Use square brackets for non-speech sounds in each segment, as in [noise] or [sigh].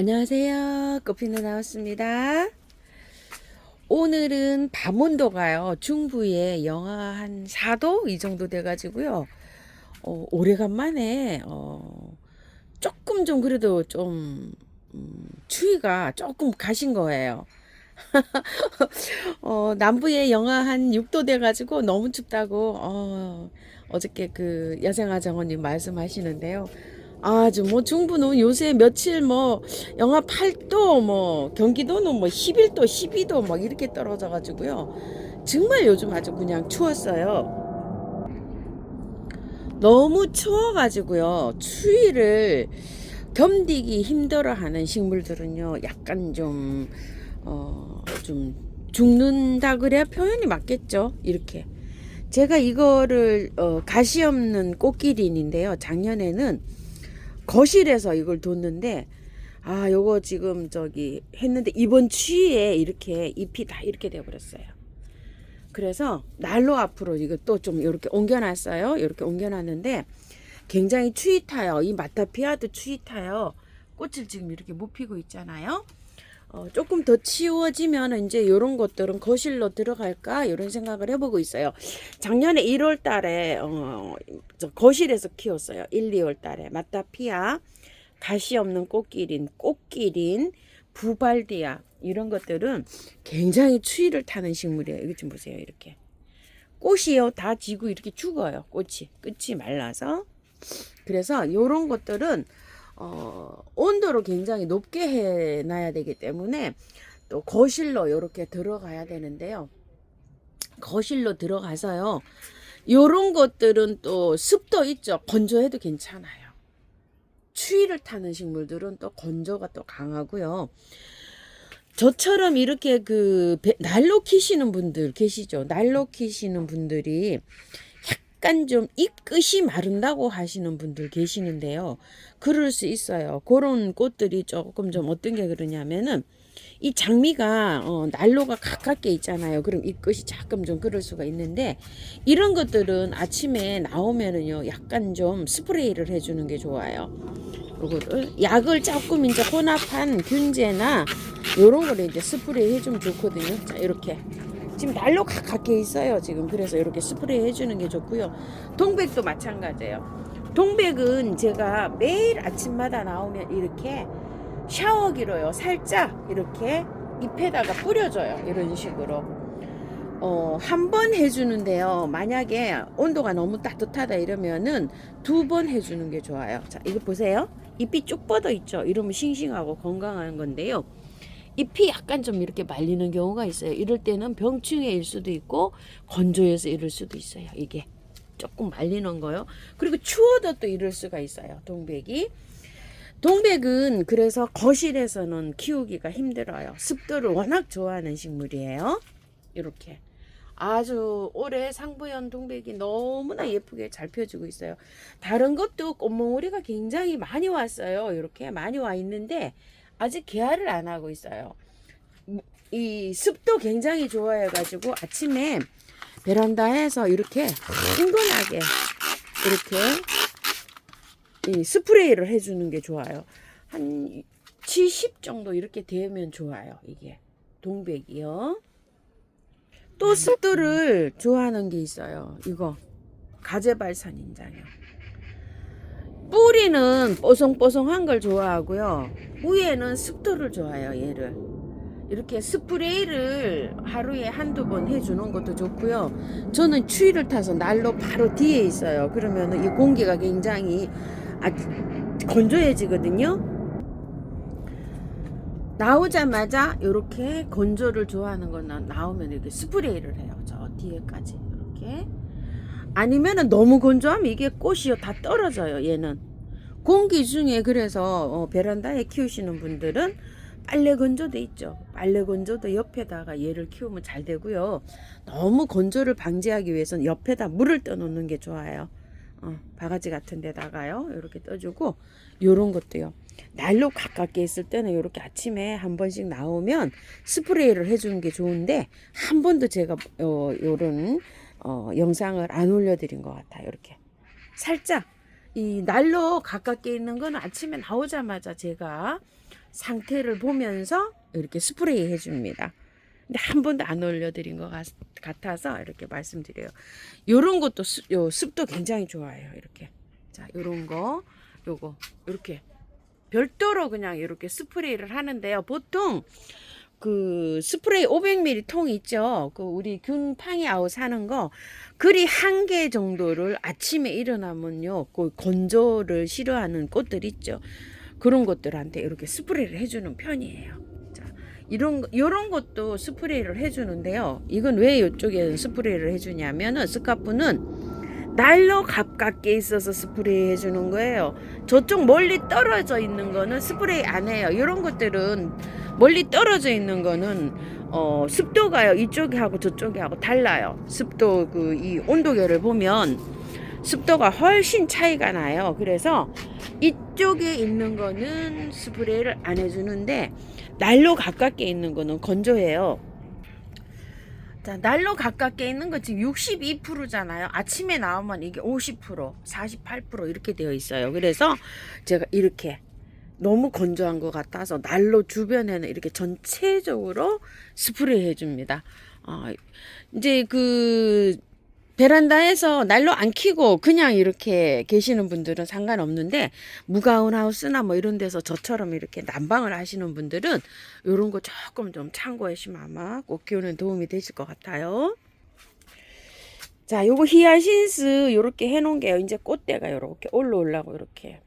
안녕하세요. 커피는 나왔습니다. 오늘은 밤 온도가요. 중부에 영하 한 4도 이 정도 돼가지고요. 어, 오래간만에 어, 조금 좀 그래도 좀 음, 추위가 조금 가신 거예요. [laughs] 어, 남부에 영하 한 6도 돼가지고 너무 춥다고 어, 어저께 그 여생아 정원님 말씀하시는데요. 아주 뭐 중부는 요새 며칠 뭐 영하 8도 뭐 경기도는 뭐 11도 12도 막 이렇게 떨어져 가지고요. 정말 요즘 아주 그냥 추웠어요. 너무 추워 가지고요. 추위를 견디기 힘들어 하는 식물들은요. 약간 좀 어, 좀 죽는다 그래야 표현이 맞겠죠. 이렇게. 제가 이거를 어, 가시 없는 꽃기린인데요. 작년에는 거실에서 이걸 뒀는데 아 요거 지금 저기 했는데 이번 추위에 이렇게 잎이 다 이렇게 돼 버렸어요. 그래서 난로 앞으로 이거 또 좀 이렇게 옮겨놨어요. 이렇게 옮겨놨는데 굉장히 추위 타요. 이 마타피아도 추위 타요. 꽃을 지금 이렇게 못 피고 있잖아요. 어, 조금 더 치워지면 이제 이런 것들은 거실로 들어갈까 이런 생각을 해보고 있어요. 작년에 1월 달에 어, 저 거실에서 키웠어요. 1, 2월 달에 마타피아, 가시 없는 꽃기린, 꽃기린, 부발디아 이런 것들은 굉장히 추위를 타는 식물이에요. 이거 좀 보세요. 이렇게 꽃이요 다 지고 이렇게 죽어요. 꽃이 끝이 말라서 그래서 이런 것들은 어, 온도를 굉장히 높게 해놔야 되기 때문에 또 거실로 이렇게 들어가야 되는데요. 거실로 들어가서요. 요런 것들은 또 습도 있죠. 건조해도 괜찮아요. 추위를 타는 식물들은 또 건조가 또 강하고요. 저처럼 이렇게 그 배- 난로 키시는 분들 계시죠. 난로 키시는 분들이 약간 좀 잎끝이 마른다고 하시는 분들 계시는데요. 그럴 수 있어요. 그런 꽃들이 조금 좀 어떤 게 그러냐면은 이 장미가 어, 난로가 가깝게 있잖아요. 그럼 잎끝이 조금 좀 그럴 수가 있는데 이런 것들은 아침에 나오면은요 약간 좀 스프레이를 해주는 게 좋아요. 요거를 약을 조금 이제 혼합한 균제나 요런 거를 이제 스프레이 해주면 좋거든요. 자 이렇게 지금 난로 가깝게 있어요. 지금 그래서 이렇게 스프레이 해주는 게 좋고요. 동백도 마찬가지예요. 동백은 제가 매일 아침마다 나오면 이렇게 샤워기로요. 살짝 이렇게 잎에다가 뿌려줘요. 이런 식으로. 어, 한 번 해주는데요. 만약에 온도가 너무 따뜻하다 이러면은 두 번 해주는 게 좋아요. 자, 이거 보세요. 잎이 쭉 뻗어 있죠. 이러면 싱싱하고 건강한 건데요. 잎이 약간 좀 이렇게 말리는 경우가 있어요. 이럴 때는 병충해일 수도 있고 건조해서 이럴 수도 있어요. 이게 조금 말리는 거요. 그리고 추워도 또 이럴 수가 있어요. 동백이. 동백은 그래서 거실에서는 키우기가 힘들어요. 습도를 워낙 좋아하는 식물이에요. 이렇게. 아주 올해 상부연 동백이 너무나 예쁘게 잘 펴주고 있어요. 다른 것도 꽃몽오리가 굉장히 많이 왔어요. 이렇게 많이 와 있는데 아직 개화를 안 하고 있어요. 이 습도 굉장히 좋아해가지고 아침에 베란다에서 이렇게 흥건하게 이렇게 이 스프레이를 해주는 게 좋아요. 한 70 정도 이렇게 되면 좋아요. 이게 동백이요. 또 습도를 좋아하는 게 있어요. 이거 가재발산 인장이요. 뿌리는 뽀송뽀송한 걸 좋아하고요. 위에는 습도를 좋아해요. 얘를 이렇게 스프레이를 하루에 한두 번 해주는 것도 좋고요. 저는 추위를 타서 난로 바로 뒤에 있어요. 그러면 이 공기가 굉장히 건조해지거든요. 나오자마자 이렇게 건조를 좋아하는 거는 나오면 이렇게 스프레이를 해요. 저 뒤에까지 이렇게. 아니면은 너무 건조하면 이게 꽃이요 다 떨어져요. 얘는 공기 중에 그래서 어, 베란다에 키우시는 분들은 빨래 건조대 있죠. 빨래 건조대 옆에다가 얘를 키우면 잘 되고요. 너무 건조를 방지하기 위해서는 옆에다 물을 떠놓는 게 좋아요. 어, 바가지 같은 데다가요. 이렇게 떠주고 요런 것도요. 날로 가깝게 있을 때는 이렇게 아침에 한 번씩 나오면 스프레이를 해주는 게 좋은데 한 번도 제가 어, 요런 어, 영상을 안 올려드린 것 같아요. 이렇게 살짝 이 날로 가깝게 있는 거는 아침에 나오자마자 제가 상태를 보면서 이렇게 스프레이 해줍니다. 근데 한 번도 안 올려드린 것 같, 같아서 이렇게 말씀드려요. 요런 것도 습, 요 습도 굉장히 좋아요. 이렇게. 자, 요런 거, 요거, 이렇게. 별도로 그냥 이렇게 스프레이를 하는데요. 보통 그 스프레이 500ml 통 있죠. 그 우리 균 팡이 아웃 사는 거 그리 한 개 정도를 아침에 일어나면요. 그 건조를 싫어하는 꽃들 있죠. 그런 것들한테 이렇게 스프레이를 해주는 편이에요. 자, 이런 거- 이런 것도 스프레이를 해주는데요. 이건 왜 이쪽에 스프레이를 해주냐면은 스카프는 날로 가깝게 있어서 스프레이 해주는 거예요. 저쪽 멀리 떨어져 있는 거는 스프레이 안 해요. 이런 것들은 멀리 떨어져 있는 거는 어, 습도가요. 이쪽에 하고 저쪽에 하고 달라요. 습도 그 이 온도계를 보면 습도가 훨씬 차이가 나요. 그래서 이쪽에 있는 거는 스프레이를 안 해주는데 날로 가깝게 있는 거는 건조해요. 자, 날로 가깝게 있는 거 지금 62%잖아요. 아침에 나오면 이게 50%, 48% 이렇게 되어 있어요. 그래서 제가 이렇게 너무 건조한 것 같아서 난로 주변에는 이렇게 전체적으로 스프레이 해줍니다. 아, 이제 그 베란다에서 난로 안 켜고 그냥 이렇게 계시는 분들은 상관없는데 무가운 하우스나 뭐 이런 데서 저처럼 이렇게 난방을 하시는 분들은 이런 거 조금 좀 참고하시면 아마 꽃 키우는 도움이 되실 것 같아요. 자, 요거 히아신스 요렇게 해 놓은 게요. 이제 꽃대가 요렇게 올라오려고 이렇게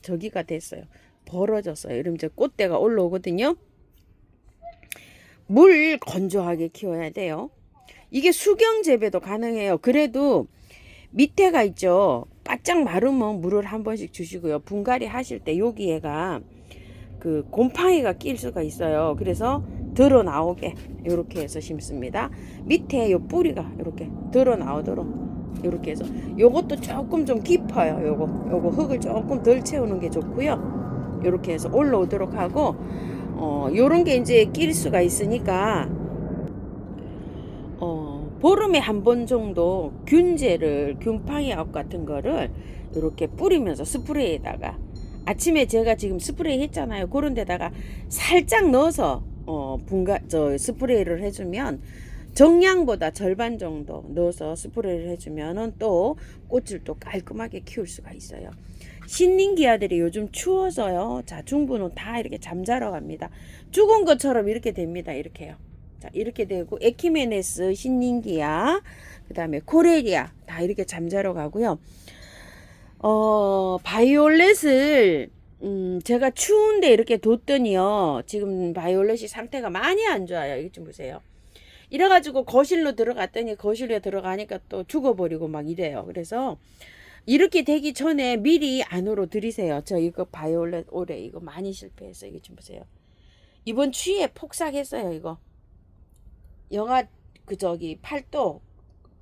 저기가 됐어요. 벌어졌어요. 이러면 이제 꽃대가 올라오거든요. 물 건조하게 키워야 돼요. 이게 수경 재배도 가능해요. 그래도 밑에가 있죠. 바짝 마르면 물을 한 번씩 주시고요. 분갈이 하실 때 여기에가 그 곰팡이가 낄 수가 있어요. 그래서 들어 나오게 이렇게 해서 심습니다. 밑에 요 뿌리가 이렇게 들어 나오도록 이렇게 해서 요것도 조금 좀 깊어요. 요거 요거 흙을 조금 덜 채우는 게 좋고요. 이렇게 해서 올라오도록 하고 어 요런 게 이제 낄 수가 있으니까 어 보름에 한 번 정도 균제를 균팡이 아웃 같은 거를 이렇게 뿌리면서 스프레이에다가 아침에 제가 지금 스프레이 했잖아요. 그런 데다가 살짝 넣어서 어 분가 저 스프레이를 해주면 정량보다 절반 정도 넣어서 스프레이를 해주면은 또 꽃을 또 깔끔하게 키울 수가 있어요. 신nin기아들이 요즘 추워서요. 자, 중부는 다 이렇게 잠자러 갑니다. 죽은 것처럼 이렇게 됩니다. 이렇게요. 자, 이렇게 되고 에키메네스, 신nin기아, 그다음에 코레리아 다 이렇게 잠자러 가고요. 어, 바이올렛을 음, 제가 추운데 이렇게 뒀더니요. 지금 바이올렛이 상태가 많이 안 좋아요. 이것 좀 보세요. 이래가지고 거실로 들어갔더니 거실에 들어가니까 또 죽어버리고 막 이래요. 그래서 이렇게 되기 전에 미리 안으로 들이세요. 저 이거 바이올렛 올해 이거 많이 실패했어요. 이거 좀 보세요. 이번 추위에 폭삭했어요. 이거. 영하 그 저기 8도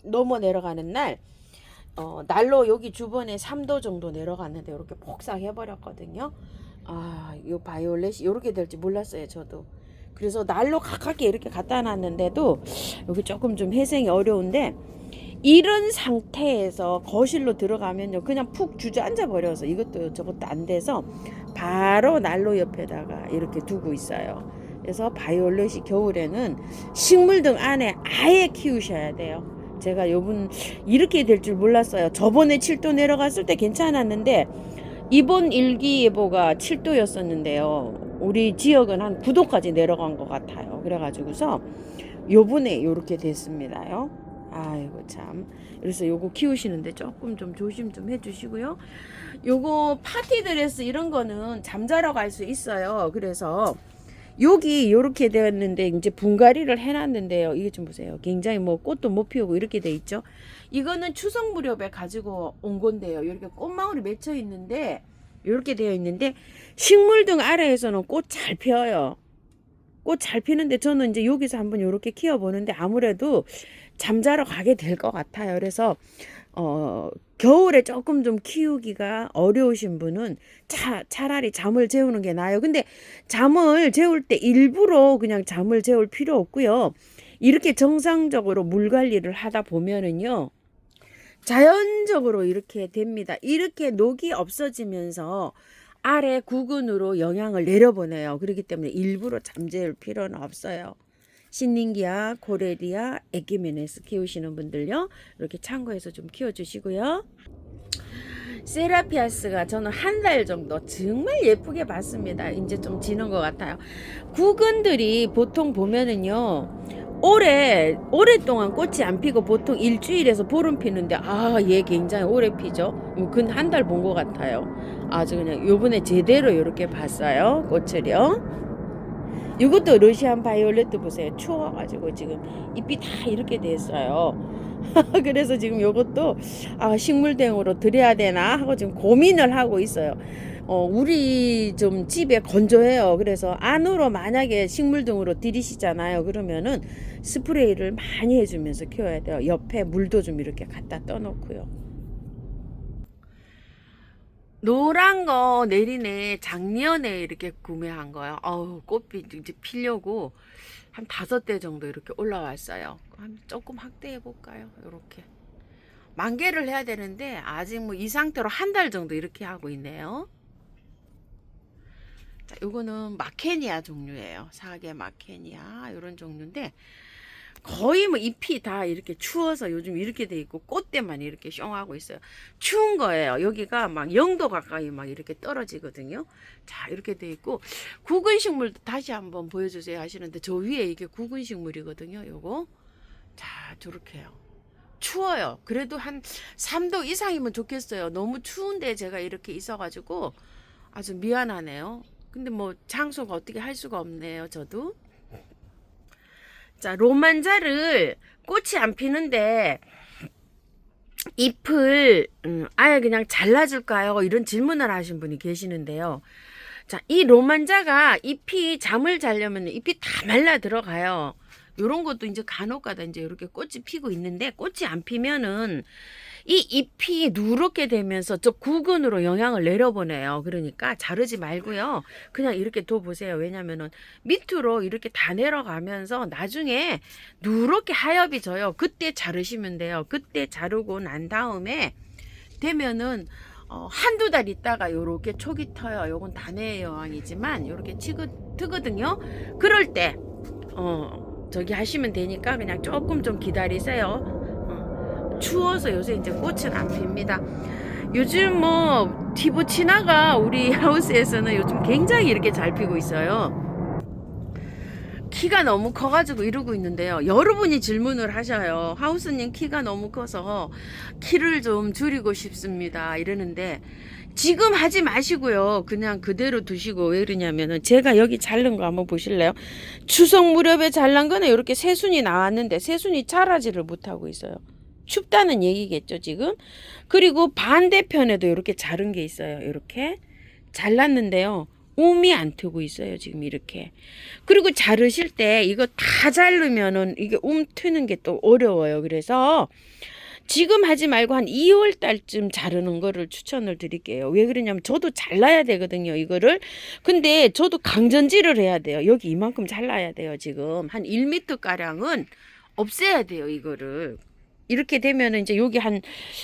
넘어 내려가는 날 어, 날로 여기 주변에 3도 정도 내려갔는데 이렇게 폭삭해 버렸거든요. 아, 요 바이올렛이 이렇게 될지 몰랐어요, 저도. 그래서 날로 가깝게 이렇게 갖다 놨는데도 여기 조금 좀 회생이 어려운데 이런 상태에서 거실로 들어가면요 그냥 푹 주저앉아 버려서 이것도 저것도 안 돼서 바로 난로 옆에다가 이렇게 두고 있어요. 그래서 바이올렛이 겨울에는 식물 등 안에 아예 키우셔야 돼요. 제가 요번 이렇게 될 줄 몰랐어요. 저번에 7도 내려갔을 때 괜찮았는데 이번 일기예보가 7도였었는데요. 우리 지역은 한 9도까지 내려간 것 같아요. 그래가지고서 요번에 요렇게 됐습니다요. 아이고 참. 그래서 요거 키우시는데 조금 좀 조심 좀 해주시고요. 요거 파티 드레스 이런 거는 잠자러 갈 수 있어요. 그래서 여기 이렇게 되었는데 이제 분갈이를 해놨는데요. 이게 좀 보세요. 굉장히 뭐 꽃도 못 피우고 이렇게 돼 있죠. 이거는 추석 무렵에 가지고 온 건데요. 이렇게 꽃망울이 맺혀 있는데 이렇게 되어 있는데 식물 등 아래에서는 꽃 잘 피어요. 꽃 잘 피는데 저는 이제 여기서 한번 이렇게 키워 보는데 아무래도 잠자러 가게 될 것 같아요. 그래서 어 겨울에 조금 좀 키우기가 어려우신 분은 차, 차라리 잠을 재우는 게 나아요. 근데 잠을 재울 때 일부러 그냥 잠을 재울 필요 없고요. 이렇게 정상적으로 물 관리를 하다 보면은요. 자연적으로 이렇게 됩니다. 이렇게 녹이 없어지면서 아래 구근으로 영향을 내려보내요. 그렇기 때문에 일부러 잠재울 필요는 없어요. 신nin기아, 고레리아, 에기메네스 키우시는 분들요. 이렇게 참고해서 좀 키워주시고요. 세라피아스가 저는 한 달 정도 정말 예쁘게 봤습니다. 이제 좀 지는 것 같아요. 구근들이 보통 보면은요. 올해 오랫동안 꽃이 안 피고 보통 일주일에서 보름 피는데 아 얘 굉장히 오래 피죠. 근 한 달 본 것 같아요. 아주 그냥 요번에 제대로 이렇게 봤어요 꽃을요. 이것도 러시안 바이올렛도 보세요. 추워가지고 지금 잎이 다 이렇게 됐어요. [laughs] 그래서 지금 요것도 아, 식물대용으로 드려야 되나 하고 지금 고민을 하고 있어요. 어, 우리 좀 집에 건조해요. 그래서 안으로 만약에 식물 등으로 들이시잖아요. 그러면은 스프레이를 많이 해주면서 키워야 돼요. 옆에 물도 좀 이렇게 갖다 떠놓고요. 노란 거 내리네 작년에 이렇게 구매한 거요. 어우 꽃빛 이제 피려고 한 다섯 대 정도 이렇게 올라왔어요. 한 조금 확대해 볼까요? 이렇게 만개를 해야 되는데 아직 뭐 이 상태로 한 달 정도 이렇게 하고 있네요. 자, 요거는 마케니아 종류예요. 사계 마케니아 이런 종류인데 거의 뭐 잎이 다 이렇게 추워서 요즘 이렇게 돼 있고 꽃대만 이렇게 숑하고 있어요. 추운 거예요. 여기가 막 0도 가까이 막 이렇게 떨어지거든요. 자, 이렇게 돼 있고 구근 식물도 다시 한번 보여주세요 하시는데 저 위에 이게 구근 식물이거든요. 요거. 자, 저렇게요. 추워요. 그래도 한 3도 이상이면 좋겠어요. 너무 추운데 제가 이렇게 있어가지고 아주 미안하네요. 근데 뭐 장소가 어떻게 할 수가 없네요. 저도. 자, 로만자를 꽃이 안 피는데 잎을 음, 아예 그냥 잘라줄까요? 이런 질문을 하신 분이 계시는데요. 자, 이 로만자가 잎이 잠을 자려면 잎이 다 말라 들어가요. 요런 것도 이제 간혹 가다 이제 이렇게 꽃이 피고 있는데 꽃이 안 피면은 이 잎이 누렇게 되면서 저 구근으로 영향을 내려보내요. 그러니까 자르지 말고요. 그냥 이렇게 둬보세요. 왜냐면은 밑으로 이렇게 다 내려가면서 나중에 누렇게 하엽이 져요. 그때 자르시면 돼요. 그때 자르고 난 다음에 되면은 어, 한두 달 있다가 요렇게 촉이 터요. 요건 단의 여왕이지만 요렇게 치그, 트거든요. 그럴 때, 어, 저기 하시면 되니까 그냥 조금 좀 기다리세요. 어, 추워서 요새 이제 꽃은 안 핍니다. 요즘 뭐 티브치나가 우리 [laughs] 하우스에서는 요즘 굉장히 이렇게 잘 피고 있어요. 키가 너무 커가지고 이러고 있는데요. 여러분이 질문을 하셔요. 하우스님 키가 너무 커서 키를 좀 줄이고 싶습니다. 이러는데 지금 하지 마시고요. 그냥 그대로 두시고 왜 그러냐면은 제가 여기 자른 거 한번 보실래요? 추석 무렵에 잘난 거는 이렇게 새순이 나왔는데 새순이 자라지를 못하고 있어요. 춥다는 얘기겠죠, 지금? 그리고 반대편에도 이렇게 자른 게 있어요. 이렇게 잘랐는데요. 움이 안 트고 있어요. 지금 이렇게. 그리고 자르실 때 이거 다 자르면은 이게 움 트는 게 또 어려워요. 그래서 지금 하지 말고 한 2월 달쯤 자르는 거를 추천을 드릴게요. 왜 그러냐면 저도 잘라야 되거든요. 이거를. 근데 저도 강전지를 해야 돼요. 여기 이만큼 잘라야 돼요. 지금 한 1m 가량은 없애야 돼요. 이거를. 이렇게 되면은 이제 여기 한,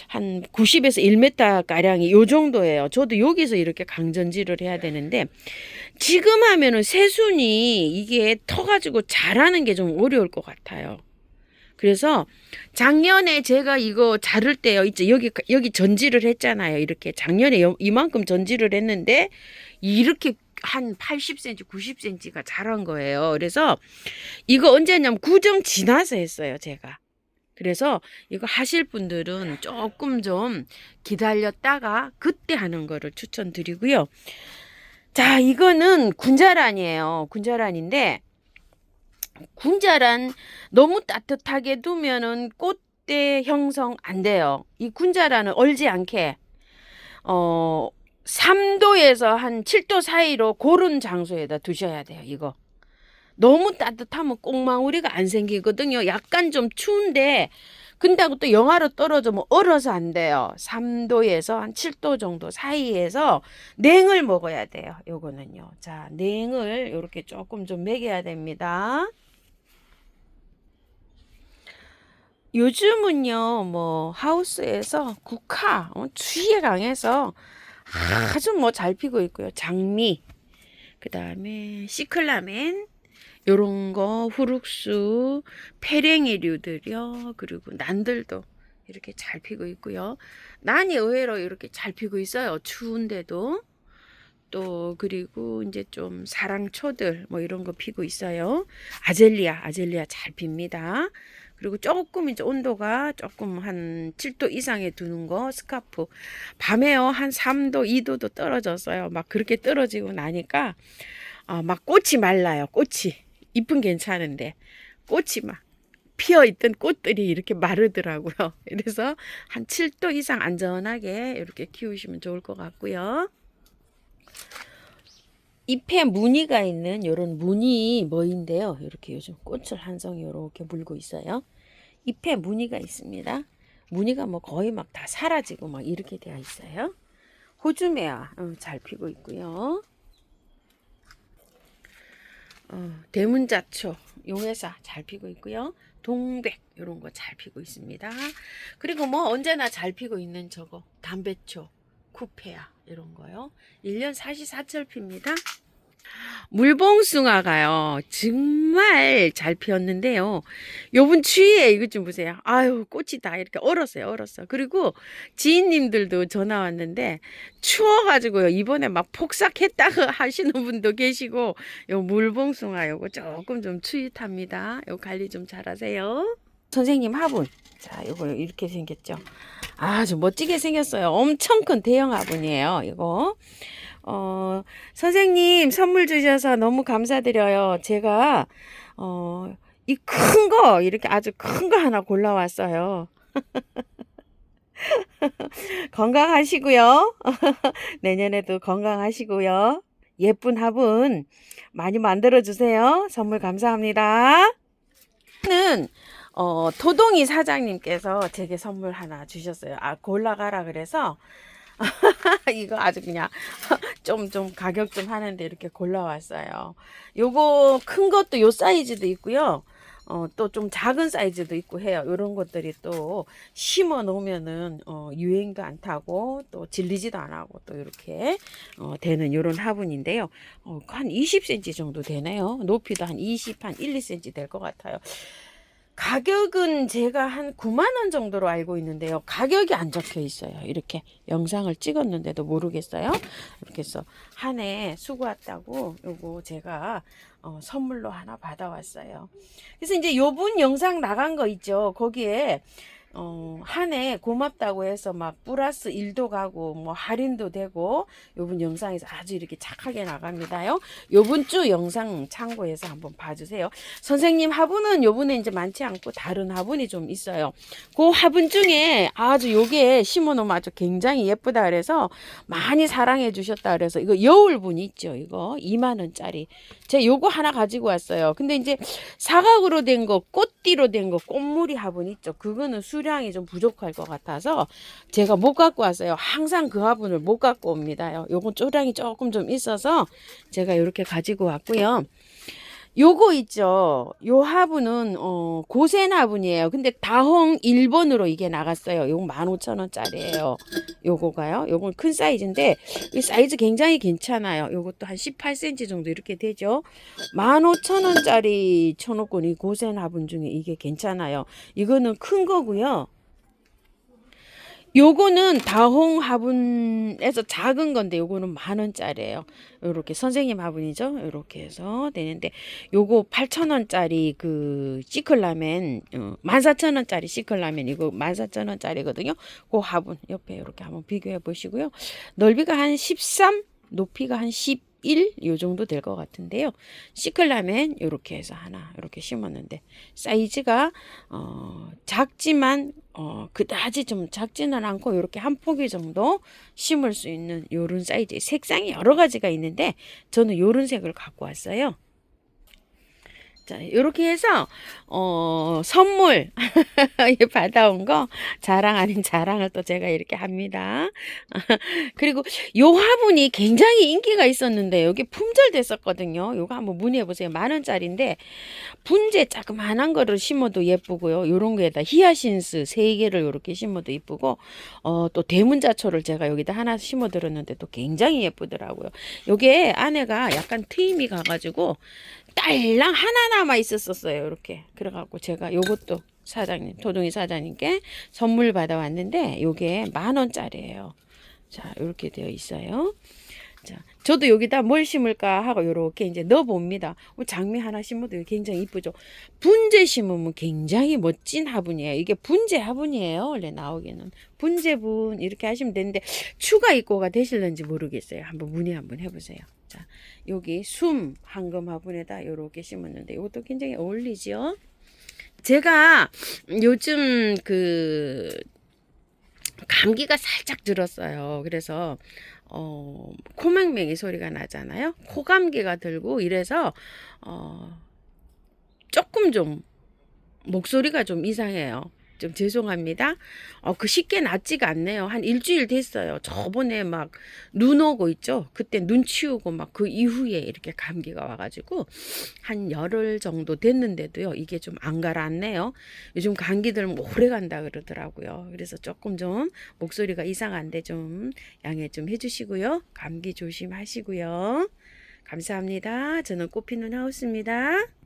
한 90에서 1m 가량이 요 정도예요. 저도 여기서 이렇게 강전지를 해야 되는데, 지금 하면은 새순이 이게 터가지고 자라는 게 좀 어려울 것 같아요. 그래서 작년에 제가 이거 자를 때요, 이제 여기, 여기 전지를 했잖아요. 이렇게 작년에 요- 이만큼 전지를 했는데, 이렇게 한 80cm, 90cm가 자란 거예요. 그래서 이거 언제 했냐면 구정 지나서 했어요, 제가. 그래서 이거 하실 분들은 조금 좀 기다렸다가 그때 하는 거를 추천드리고요. 자, 이거는 군자란이에요. 군자란인데 군자란 너무 따뜻하게 두면은 꽃대 형성 안 돼요. 이 군자란은 얼지 않게 어 3도에서 한 7도 사이로 고른 장소에다 두셔야 돼요. 이거. 너무 따뜻하면 꽁망우리가 안 생기거든요. 약간 좀 추운데 근다고 또 영하로 떨어지면 얼어서 안 돼요. 3도에서 한 7도 정도 사이에서 냉을 먹어야 돼요. 요거는요. 자, 냉을 이렇게 조금 좀 먹여야 됩니다. 요즘은요, 뭐, 하우스에서 국화, 어, 추위에 강해서 아주 뭐 잘 피고 있고요. 장미, 그 다음에 시클라멘, 요런 거, 후룩수, 페랭이류들이요. 그리고 난들도 이렇게 잘 피고 있고요. 난이 의외로 이렇게 잘 피고 있어요. 추운데도. 또 그리고 이제 좀 사랑초들 뭐 이런 거 피고 있어요. 아젤리아, 아젤리아 잘 핍니다. 그리고 조금 이제 온도가 조금 한 7도 이상에 두는 거 스카프 밤에요 한 3도 2도도 떨어졌어요 막 그렇게 떨어지고 나니까 아, 막 꽃이 말라요 꽃이 잎은 괜찮은데 꽃이 막 피어 있던 꽃들이 이렇게 마르더라고요 [laughs] 그래서 한 7도 이상 안전하게 이렇게 키우시면 좋을 것 같고요 잎에 무늬가 있는 이런 무늬 뭐인데요. 이렇게 요즘 꽃을 한 송이 이렇게 물고 있어요. 잎에 무늬가 있습니다. 무늬가 뭐 거의 막 다 사라지고 막 이렇게 되어 있어요. 호주메아 어, 잘 피고 있고요. 어, 대문자초 용해사 잘 피고 있고요. 동백 이런 거 잘 피고 있습니다. 그리고 뭐 언제나 잘 피고 있는 저거 담배초 쿠페아 이런 거요. 1년 사시사철 핍니다. 물봉숭아가요. 정말 잘 피었는데요. 요번 추위에 이것 좀 보세요. 아유, 꽃이 다 이렇게 얼었어요. 얼었어. 그리고 지인님들도 전화 왔는데 추워가지고요. 이번에 막 폭삭했다고 [laughs] 하시는 분도 계시고 요 물봉숭아 요거 조금 좀 추위 탑니다. 요 관리 좀 잘하세요. 선생님 화분. 자, 요거 이렇게 생겼죠. 아주 멋지게 생겼어요. 엄청 큰 대형 화분이에요. 이거. 어, 선생님 선물 주셔서 너무 감사드려요. 제가, 어, 이 큰 거, 이렇게 아주 큰 거 하나 골라왔어요. [laughs] 건강하시고요. [laughs] 내년에도 건강하시고요. 예쁜 화분 많이 만들어 주세요. 선물 감사합니다. 는 어, 토동이 사장님께서 제게 선물 하나 주셨어요. 아, 골라가라 그래서 [laughs] 이거 아주 그냥 [laughs] 좀좀 가격 좀 하는데 이렇게 골라왔어요. 요거 큰 것도 요 사이즈도 있고요. 어, 또 좀 작은 사이즈도 있고 해요. 요런 것들이 또 심어 놓으면은 어, 유행도 안 타고 또 질리지도 안 하고 또 이렇게 어, 되는 요런 화분인데요. 어, 한 20cm 정도 되네요. 높이도 한 20, 한 1, 2cm 될 것 같아요. 가격은 제가 한 9만 원 정도로 알고 있는데요. 가격이 안 적혀 있어요. 이렇게 영상을 찍었는데도 모르겠어요. 이렇게 해서 한 해 수고 왔다고 요거 제가 어, 선물로 하나 받아왔어요. 그래서 이제 요분 영상 나간 거 있죠. 거기에 어, 한 해 고맙다고 해서 막 플러스 일도 가고 뭐 할인도 되고 요번 영상에서 아주 이렇게 착하게 나갑니다요. 요번 주 영상 참고해서 한번 봐주세요. 선생님 화분은 요번에 이제 많지 않고 다른 화분이 좀 있어요. 그 화분 중에 아주 요게 심어놓으면 아주 굉장히 예쁘다 그래서 많이 사랑해 주셨다 그래서 이거 여울분 있죠. 이거 2만 원짜리. 제가 요거 하나 가지고 왔어요. 근데 이제 사각으로 된 거, 꽃띠로 된 거, 꽃무늬 화분 있죠. 그거는 수 량이 좀 부족할 것 같아서 제가 못 갖고 왔어요. 항상 그 화분을 못 갖고 옵니다. 요건 쪼량이 조금 좀 있어서 제가 이렇게 가지고 왔고요. 요거 있죠. 요 화분은 어 고센 화분이에요. 근데 다홍 1번으로 이게 나갔어요. 요거 15,000원짜리예요. 요거가요. 요건 큰 사이즈인데 이 사이즈 굉장히 괜찮아요. 요것도 한 18cm 정도 이렇게 되죠. 15,000원짜리 쳐놓고 이 고센 화분 중에 이게 괜찮아요. 이거는 큰 거고요. 요거는 다홍 화분에서 작은 건데 요거는 만 원짜리예요. 요렇게 선생님 화분이죠. 요렇게 해서 되는데 요거 8,000원짜리 그 시클라멘 어, 14,000원짜리 시클라멘 이거 14,000원짜리거든요. 그 화분 옆에 이렇게 한번 비교해 보시고요. 넓이가 한 13, 높이가 한 10. 1, 요 정도 될 것 같은데요. 시클라멘 이렇게 해서 하나 이렇게 심었는데 사이즈가 어, 작지만 어, 그다지 좀 작지는 않고 이렇게 한 포기 정도 심을 수 있는 요런 사이즈 색상이 여러 가지가 있는데 저는 요런 색을 갖고 왔어요. 자, 이렇게 해서 어, 선물 [laughs] 받아온 거 자랑 아닌 자랑을 또 제가 이렇게 합니다. [laughs] 그리고 요 화분이 굉장히 인기가 있었는데 여기 품절됐었거든요. 요거 한번 문의해 보세요. 만 원짜리인데 분재 자그만한 거를 심어도 예쁘고요. 요런 거에다 히아신스 세 개를 요렇게 심어도 예쁘고 어, 또 대문자초를 제가 여기다 하나 심어 들었는데 또 굉장히 예쁘더라고요. 요게 안에가 약간 트임이 가가지고 딸랑 하나 남아 있었었어요. 이렇게 그래갖고 제가 요것도 사장님 도동이 사장님께 선물 받아왔는데 요게 만 원짜리예요. 자 이렇게 되어 있어요. 자 저도 여기다 뭘 심을까 하고 요렇게 이제 넣어 봅니다. 장미 하나 심어도 굉장히 이쁘죠. 분재 심으면 굉장히 멋진 화분이에요. 이게 분재 화분이에요. 원래 나오기는 분재분 이렇게 하시면 되는데 추가 입고가 되실는지 모르겠어요. 한번 문의 한번 해보세요. 자 여기 숨 황금 화분에다 요렇게 심었는데 이것도 굉장히 어울리죠. 제가 요즘 그 감기가 살짝 들었어요. 그래서 어 코맹맹이 소리가 나잖아요. 코감기가 들고 이래서 어 조금 좀 목소리가 좀 이상해요. 좀 죄송합니다. 어, 그 쉽게 낫지가 않네요. 한 일주일 됐어요. 저번에 막 눈 오고 있죠. 그때 눈 치우고 막 그 이후에 이렇게 감기가 와가지고 한 열흘 정도 됐는데도요. 이게 좀 안 가라앉네요. 요즘 감기들 오래 간다 그러더라고요. 그래서 조금 좀 목소리가 이상한데 좀 양해 좀 해주시고요. 감기 조심하시고요. 감사합니다. 저는 꽃피는 하우스입니다.